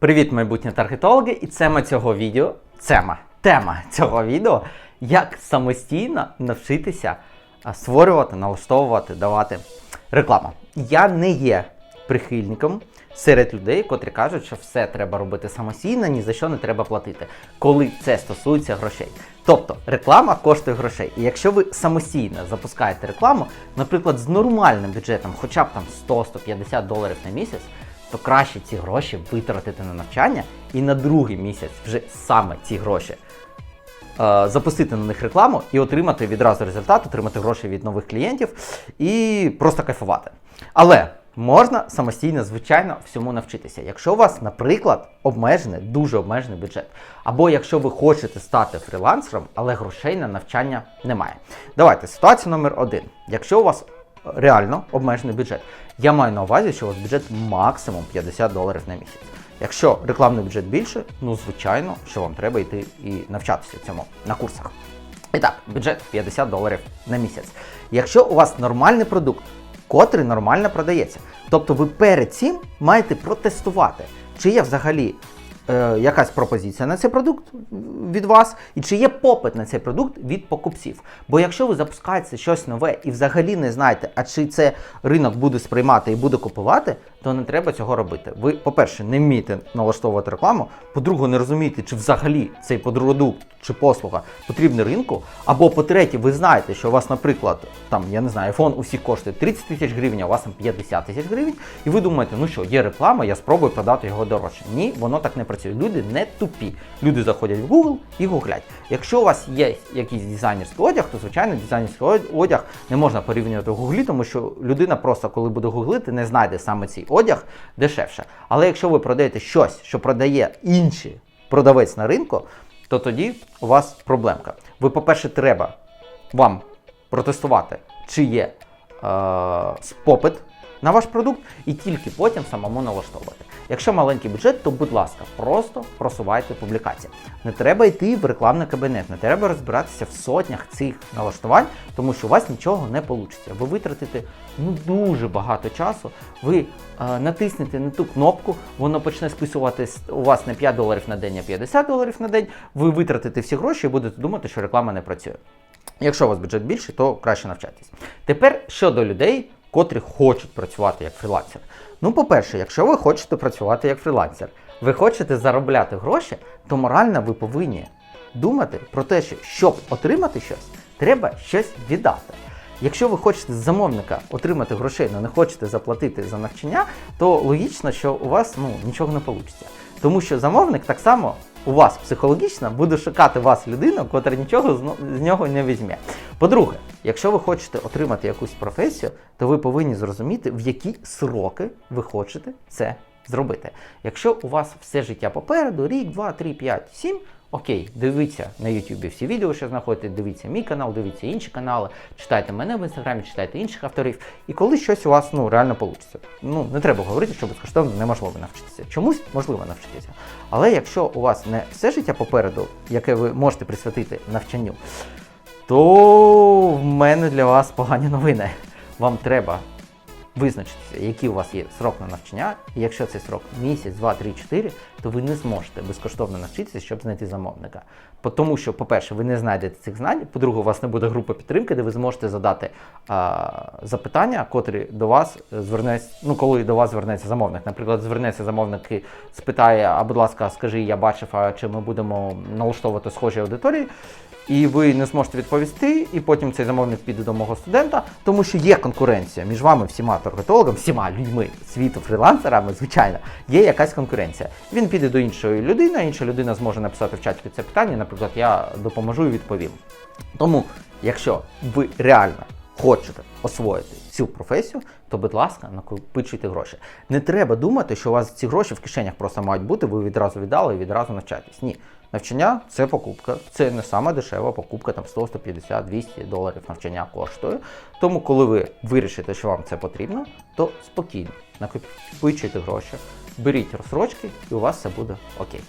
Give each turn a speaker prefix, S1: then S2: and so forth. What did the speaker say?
S1: Привіт, майбутні таргетологи! І тема цього відео, тема, тема цього відео, як самостійно навчитися створювати, налаштовувати, давати рекламу. Я не є прихильником серед людей, котрі кажуть, що все треба робити самостійно, ні за що не треба платити, коли це стосується грошей. Тобто реклама коштує грошей. І якщо ви самостійно запускаєте рекламу, наприклад, з нормальним бюджетом, хоча б там 100-150 доларів на місяць, то краще ці гроші витратити на навчання і на другий місяць вже саме ці гроші е, запустити на них рекламу і отримати відразу результат, отримати гроші від нових клієнтів і просто кайфувати. Але можна самостійно, звичайно, всьому навчитися. Якщо у вас, наприклад, обмежений, дуже обмежений бюджет, або якщо ви хочете стати фрілансером, але грошей на навчання немає. Давайте ситуація номер один. Якщо у вас реально обмежений бюджет, я маю на увазі, що у вас бюджет максимум 50 доларів на місяць. Якщо рекламний бюджет більше, ну звичайно, що вам треба йти і навчатися цьому на курсах. І так, бюджет 50 доларів на місяць. Якщо у вас нормальний продукт, котрий нормально продається, тобто ви перед цим маєте протестувати, чи є взагалі якась пропозиція на цей продукт від вас, і чи є попит на цей продукт від покупців. Бо якщо ви запускаєте щось нове і взагалі не знаєте, а чи це ринок буде сприймати і буде купувати, то не треба цього робити. Ви, по-перше, не вмієте налаштовувати рекламу, по-друге, не розумієте, чи взагалі цей продукт чи послуга потрібний ринку. Або по-третє, ви знаєте, що у вас, наприклад, там, я не знаю, iPhone у всіх коштує 30 тисяч гривень, а у вас там 50 тисяч гривень, і ви думаєте, ну що, є реклама, я спробую продати його дорожче. Ні, воно так не працює. Люди не тупі. Люди заходять в Google і гуглять. Якщо у вас є якийсь дизайнерський одяг, то звичайно дизайнерський одяг не можна порівнювати в гуглі, тому що людина просто, коли буде гуглити, не знайде саме цей одяг дешевше. Але якщо ви продаєте щось, що продає інший продавець на ринку, то тоді у вас проблемка. Ви, по-перше, треба вам протестувати, чи є е, попит на ваш продукт, і тільки потім самому налаштовувати. Якщо маленький бюджет, то будь ласка, просто просувайте публікації. Не треба йти в рекламний кабінет, не треба розбиратися в сотнях цих налаштувань, тому що у вас нічого не вийде. Ви витратите ну дуже багато часу. Ви е, натиснете на ту кнопку, воно почне списувати у вас не 5 доларів на день, а 50 доларів на день. Ви витратите всі гроші і будете думати, що реклама не працює. Якщо у вас бюджет більший, то краще навчайтесь. Тепер щодо людей, котрі хочуть працювати як фрілансер. Ну, по-перше, якщо ви хочете працювати як фрілансер, ви хочете заробляти гроші, то морально ви повинні думати про те, що щоб отримати щось, треба щось віддати. Якщо ви хочете з замовника отримати грошей, але не хочете заплатити за навчання, то логічно, що у вас ну, нічого не вийде. Тому що замовник так само у вас психологічно буде шукати вас людину, котра нічого з- нього не візьме. По-друге, якщо ви хочете отримати якусь професію, то ви повинні зрозуміти, в які сроки ви хочете це зробити. Якщо у вас все життя попереду, рік, два, три, п'ять, сім. Окей, дивіться на YouTube всі відео, що знаходите, дивіться мій канал, дивіться інші канали, читайте мене в інстаграмі, читайте інших авторів. І коли щось у вас ну реально вийде. Ну не треба говорити, що безкоштовно неможливо навчитися. Чомусь можливо навчитися. Але якщо у вас не все життя попереду, яке ви можете присвятити навчанню, то в мене для вас погані новини. Вам треба визначитися, який у вас є срок на навчання, і якщо цей срок місяць, два, три, чотири, то ви не зможете безкоштовно навчитися, щоб знайти замовника. Тому що, по-перше, ви не знайдете цих знань, по-друге, у вас не буде групи підтримки, де ви зможете задати а, запитання, котрі до вас звернеться, ну коли до вас звернеться замовник. Наприклад, звернеться замовник і спитає, а будь ласка, скажи, я бачив, а чи ми будемо налаштовувати схожі аудиторії. І ви не зможете відповісти, і потім цей замовник піде до мого студента, тому що є конкуренція між вами, всіма таргетологами, всіма людьми світу, фрілансерами, звичайно, є якась конкуренція. Він піде до іншої людини, інша людина зможе написати в чаті це питання. Наприклад, я допоможу і відповім. Тому, якщо ви реально хочете освоїти цю професію, то, будь ласка, накопичуйте гроші. Не треба думати, що у вас ці гроші в кишенях просто мають бути, ви відразу віддали і відразу навчаєтесь. Ні. Навчання це покупка, це не сама дешева покупка, там 100, 150, 200 доларів навчання коштує. Тому, коли ви вирішите, що вам це потрібно, то спокійно накопичуйте гроші, беріть розсрочки, і у вас все буде окей.